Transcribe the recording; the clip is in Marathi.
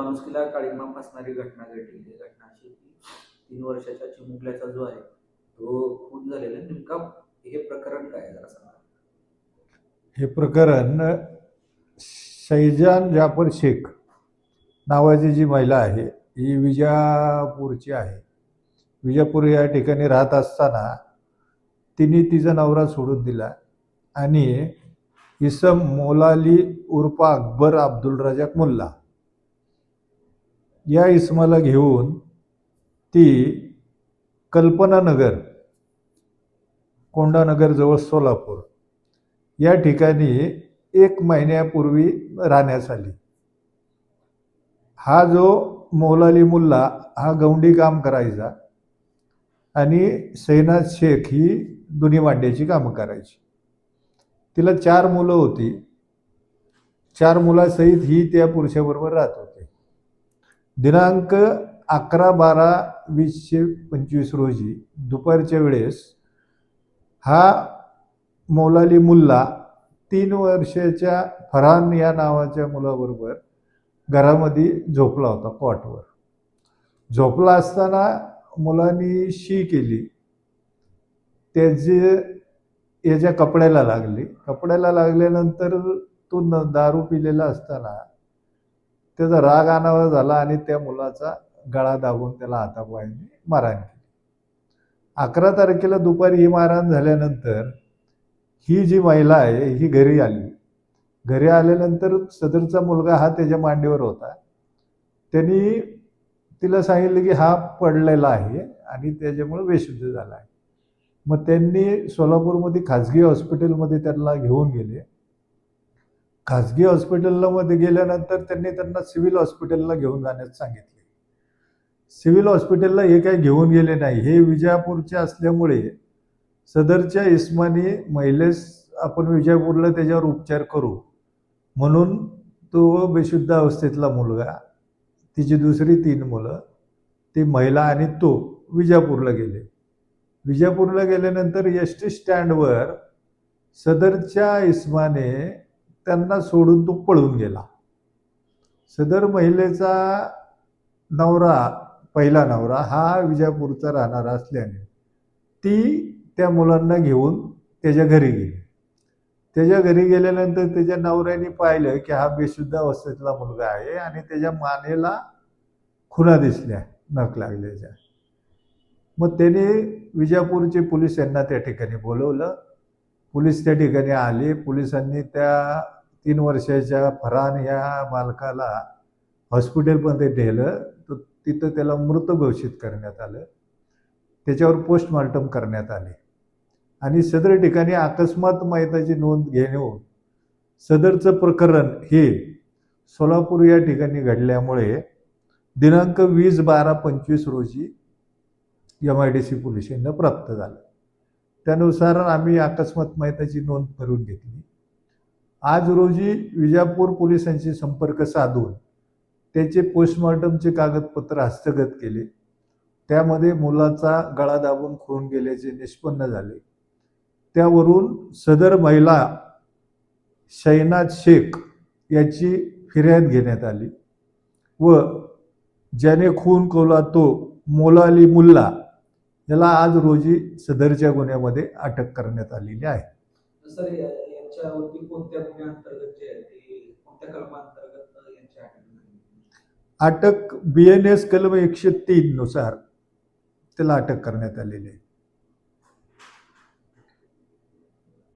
माणुसकीला काळीमा फासणारी घटना घडली. ही घटना अशी की तीन वर्षाच्या चिमुकल्याचा जो आहे तो खून झालेला नेमका हे प्रकरण काय जरा सांगा. हे प्रकरण शैजान जाफर शेख नावाची जी महिला आहे ही विजापूरची आहे. विजापूर या ठिकाणी राहत असताना तिने तिचा नवरा सोडून दिला आणि इसम मोलाली उर्फा अकबर अब्दुल रजाक मुल्ला या इसमाला घेऊन ती कल्पनानगर कोंडानगर जवळ सोलापूर या ठिकाणी एक महिन्यापूर्वी राहण्यास आली. हा जो मौलाली मुल्ला हा गौंडी काम करायचा आणि सैनाज शेख ही दोन्ही मांड्याची कामं करायची. तिला चार मुलं होती. चार मुलासहित ही त्या पुरुषाबरोबर राहत होते. दिनांक अकरा बारा वीसशे पंचवीस रोजी दुपारच्या वेळेस हा मौलाली मुल्ला तीन वर्षाच्या फरहान या नावाच्या मुलाबरोबर घरामध्ये झोपला होता कॉटवर. झोपला असताना मुलांनी शी केली. त्याचे याच्या कपड्याला लागली. कपड्याला लागल्यानंतर तो न दारू पिलेला असताना त्याचा राग आणावा झाला आणि त्या मुलाचा गळा दाबून त्याला हातापायाने मारहाण केली. अकरा तारखेला दुपारी ही मारहाण झाल्यानंतर ही जी महिला आहे ही घरी आली. घरी आल्यानंतर सदरचा मुलगा हा त्याच्या मांडीवर होता. त्यांनी तिला सांगितलं की हा पडलेला आहे आणि त्याच्यामुळे बेशुद्ध झाला आहे. मग त्यांनी सोलापूरमध्ये खाजगी हॉस्पिटलमध्ये त्यांना घेऊन गेले. खाजगी हॉस्पिटलमध्ये गेल्यानंतर त्यांनी त्यांना सिव्हिल हॉस्पिटलला घेऊन जाण्यास सांगितले. सिव्हिल हॉस्पिटलला हे काही घेऊन गेले नाही. हे विजापूरचे असल्यामुळे सदरच्या इस्मानी महिलेस आपण विजयपूरला त्याच्यावर उपचार करू म्हणून तो बेशुद्ध अवस्थेतला मुलगा तिची दुसरी तीन मुलं ती महिला आणि तो विजापूरला गेले. विजापूरला गेल्यानंतर एस टी स्टँडवर सदरच्या इस्माने त्यांना सोडून तो पळून गेला. सदर महिलेचा नवरा पहिला नवरा हा विजापूरचा राहणारा असल्याने ती त्या मुलांना घेऊन त्याच्या घरी गेली. त्याच्या घरी गेल्यानंतर त्याच्या नवऱ्याने पाहिलं की हा बेशुद्ध अवस्थेतला मुलगा आहे आणि त्याच्या मानेला खुणा दिसल्या नख लागल्याच्या. मग त्याने विजापूरचे पोलीस यांना त्या ठिकाणी बोलवलं. पोलीस त्या ठिकाणी आले. पोलिसांनी त्या तीन वर्षाच्या फरान या मालकाला हॉस्पिटलमध्ये नेलं. तर तिथं त्याला मृत घोषित करण्यात आलं. त्याच्यावर पोस्टमॉर्टम करण्यात आले. आणि सदर ठिकाणी अकस्मात माहिताची नोंद घेऊन सदरचं प्रकरण हे सोलापूर या ठिकाणी घडल्यामुळे दिनांक वीस बारा पंचवीस रोजी एम आय डी सी पोलिसांना प्राप्त झालं. त्यानुसार आम्ही अकस्मात माहिताची नोंद करून घेतली. आज रोजी विजापूर पोलिसांशी संपर्क साधून त्याचे पोस्टमॉर्टमचे कागदपत्र हस्तगत केले. त्यामध्ये मुलाचा गळा दाबून खून गेल्याचे निष्पन्न झाले. त्यावरून सदर महिला शैनाज शेख याची फिर्याद घेण्यात आली व ज्याने खून कवला तो मोलाली मुल्ला याला आज रोजी सदरच्या गुन्ह्यामध्ये अटक करण्यात आलेली आहे. अटक बी एन एस कलम एकशे तीन नुसार त्याला अटक करण्यात आलेली आहे.